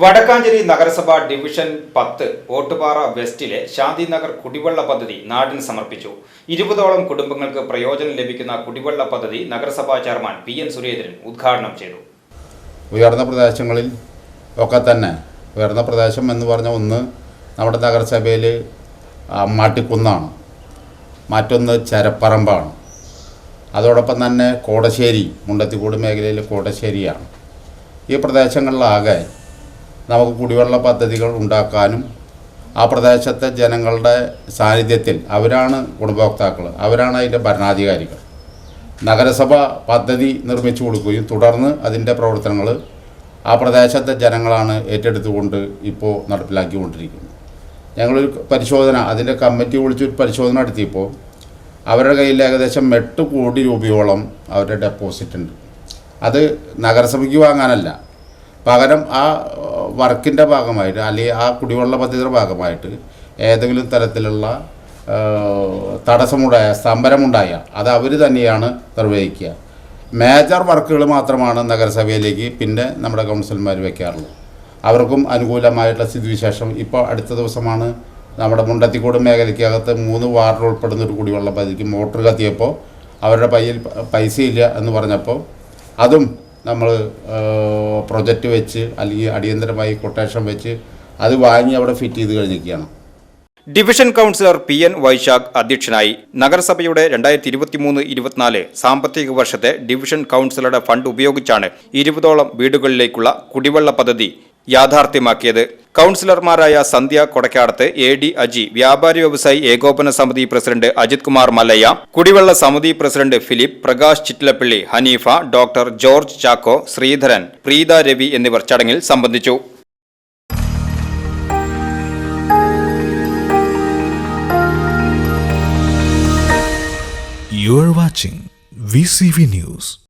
വടക്കാഞ്ചേരി നഗരസഭ ഡിവിഷൻ പത്ത് ഓട്ടുപാറ വെസ്റ്റിലെ ശാന്തിനഗർ കുടിവെള്ള പദ്ധതി നാടിന് സമർപ്പിച്ചു. ഇരുപതോളം കുടുംബങ്ങൾക്ക് പ്രയോജനം ലഭിക്കുന്ന കുടിവെള്ള പദ്ധതി നഗരസഭാ ചെയർമാൻ പി എൻ സുരേന്ദ്രൻ ഉദ്ഘാടനം ചെയ്തു. ഉയർന്ന പ്രദേശങ്ങളിൽ ഒക്കെ തന്നെ ഉയർന്ന പ്രദേശം എന്ന് പറഞ്ഞ ഒന്ന് നമ്മുടെ നഗരസഭയിൽ മാട്ടിക്കുന്നാണ്. മറ്റൊന്ന് ചരപ്പറമ്പാണ്. അതോടൊപ്പം തന്നെ കോടശ്ശേരി മുണ്ടത്തിക്കൂട് മേഖലയിൽ കോടശ്ശേരിയാണ്. ഈ പ്രദേശങ്ങളിലാകെ നമുക്ക് കുടിവെള്ള പദ്ധതികൾ ഉണ്ടാക്കാനും ആ പ്രദേശത്തെ ജനങ്ങളുടെ സാന്നിധ്യത്തിൽ അവരാണ് ഗുണഭോക്താക്കൾ അവരാണ് അതിന്റെ ഭരണാധികാരികൾ. നഗരസഭ പദ്ധതി നിർമ്മിച്ചു കൊടുക്കുകയും തുടർന്ന് അതിന്റെ പ്രവർത്തനങ്ങൾ ആ പ്രദേശത്തെ ജനങ്ങളാണ് ഏറ്റെടുത്തുകൊണ്ട് ഇപ്പോൾ നടപ്പിലാക്കിക്കൊണ്ടിരിക്കുന്നത്. ഞങ്ങളൊരു പരിശോധന അതിന്റെ കമ്മിറ്റി വിളിച്ചൊരു പരിശോധന നടത്തിയപ്പോൾ അവരുടെ കയ്യിൽ ഏകദേശം എട്ട് കോടി രൂപയോളം അവരുടെ ഡെപ്പോസിറ്റ് ഉണ്ട്. അത് നഗരസഭയ്ക്ക് വാങ്ങാനല്ല. പകരം ആ വർക്കിന്റെ ഭാഗമായിട്ട് അല്ലെങ്കിൽ ആ കുടിവെള്ള പദ്ധതിയുടെ ഭാഗമായിട്ട് ഏതെങ്കിലും തരത്തിലുള്ള തടസ്സമുണ്ടായ സ്തംഭനമുണ്ടായ അത് അവർ തന്നെയാണ് നിർവഹിക്കുക. മേജർ വർക്കുകൾ മാത്രമാണ് നഗരസഭയിലേക്ക് പിന്നെ നമ്മുടെ കൗൺസിലർമാർ വയ്ക്കാറുള്ളത് അവർക്കും അനുകൂലമായിട്ടുള്ള സ്ഥിതിവിശേഷം ഇപ്പോൾ അടുത്ത ദിവസമാണ് നമ്മുടെ മുണ്ടത്തിക്കോട് മേഖലയ്ക്കകത്ത് മൂന്ന് വാർഡ് ഉൾപ്പെടുന്ന ഒരു കുടിവെള്ള പദ്ധതിക്ക് മോട്ടർ കത്തിയപ്പോൾ അവരുടെ പയ്യിൽ പൈസയില്ല എന്ന് പറഞ്ഞപ്പോൾ അതും നമ്മൾ പ്രൊജക്റ്റ് വെച്ച് അല്ലെങ്കിൽ അടിയന്തരമായി കൊട്ടേഷൻ വെച്ച് അത് വാങ്ങി അവിടെ ഫിറ്റ് ചെയ്ത് കഴിഞ്ഞിരിക്കുകയാണ്. Division councillor P N Vaishakh അധ്യക്ഷനായി നഗരസഭയുടെ രണ്ടായിരത്തി ഇരുപത്തിമൂന്ന് ഇരുപത്തിനാല് സാമ്പത്തിക വർഷത്തെ ഡിവിഷൻ കൗൺസിലറുടെ ഫണ്ട് ഉപയോഗിച്ചാണ് ഇരുപതോളം വീടുകളിലേക്കുള്ള കുടിവെള്ള പദ്ധതി യാഥാർത്ഥ്യമാക്കിയത് കൗൺസിലർമാരായ സന്ധ്യ കൊടക്കാടത്ത് എ ഡി അജി വ്യാപാരി വ്യവസായി ഏകോപന സമിതി പ്രസിഡന്റ് അജിത് കുമാർ മല്ലയ്യ കുടിവെള്ള സമിതി president Philip Prakash Chittilappally Haneefa doctor George Chacko Sreedharan Preetha Ravi എന്നിവർ ചടങ്ങിൽ സംബന്ധിച്ചു You are watching VCV News.